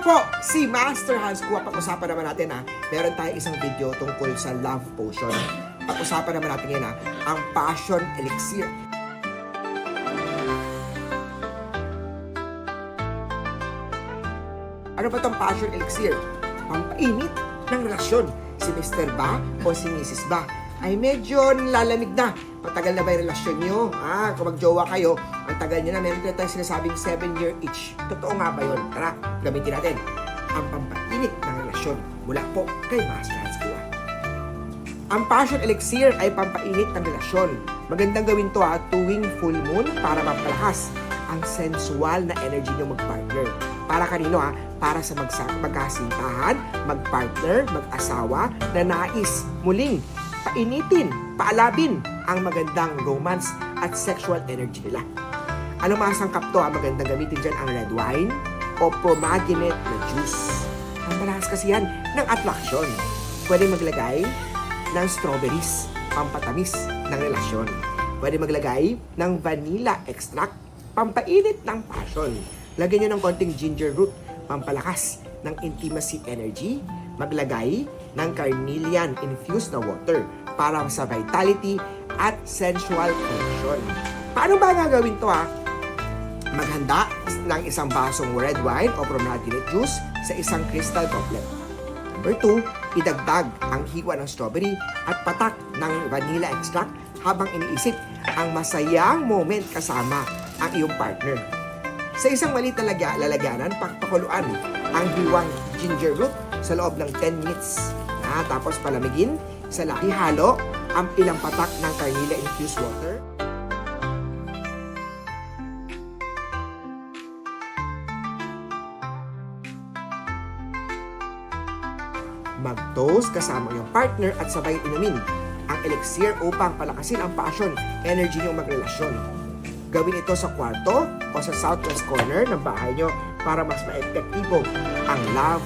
po, si Master Hans Kua. Pag-usapan naman natin ha, meron tayong isang video tungkol sa love potion. Pag-usapan naman natin ngayon ha, ang passion elixir. Ano ba itong passion elixir? Pampainit ng relasyon. Si Mr. ba o si Mrs. ba ay medyo lalamig na. Matagal na ba yung relasyon nyo? Ah, kung magjowa kayo, ang tagal nyo na, meron na tayong sinasabing 7 year each. Totoo nga ba yun? Tara, gamitin natin ang pampainit ng relasyon mula po kay Master Hans Kua. Ang passion elixir ay pampainit ng relasyon. Magandang gawin to ha, tuwing full moon para mapalahas ang sensual na energy ng mag-partner. Para kanino ha? Para sa magkasintahan, mag-partner, mag-asawa na nais muling painitin, paalabin ang magandang romance at sexual energy nila. Ano mga sangkap to ha? Magandang gamitin dyan ang red wine o pomegranate na juice. Ang malakas kasi yan ng attraction. Pwede maglagay ng strawberries, pampatamis ng relasyon. Pwede maglagay ng vanilla extract, pampainit ng passion. Lagyan nyo ng konting ginger root, pampalakas ng intimacy energy. Maglagay ng carnelian infused na water para sa vitality at sensual connection. Paano ba gagawin to ha? Maghanda ng isang basong red wine o pomegranate juice sa isang crystal goblet. Number 2, idagdag ang hiwa ng strawberry at patak ng vanilla extract habang iniisip ang masayang moment kasama ang iyong partner. Sa isang maliit na lagya, lalagyanan, pakpakuluan ang hiwang ginger root sa loob ng 10 minutes. Ah, tapos palamigin sa laki halo ang ilang patak ng carnilla infused water. Mag-toast kasama iyong partner at sabay inumin ang elixir upang palakasin ang passion, energy niyong magrelasyon. Gawin ito sa kwarto o sa southwest corner ng bahay niyo para mas maepektibo ang love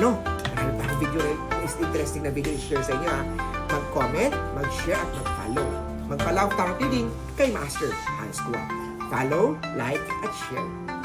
energy. O, Paano? Marami pa video is interesting na video i-share sa inyo ha. Mag-comment, mag-share at mag-follow. Tang piling kay Master Hans Kua. Follow, like, at share.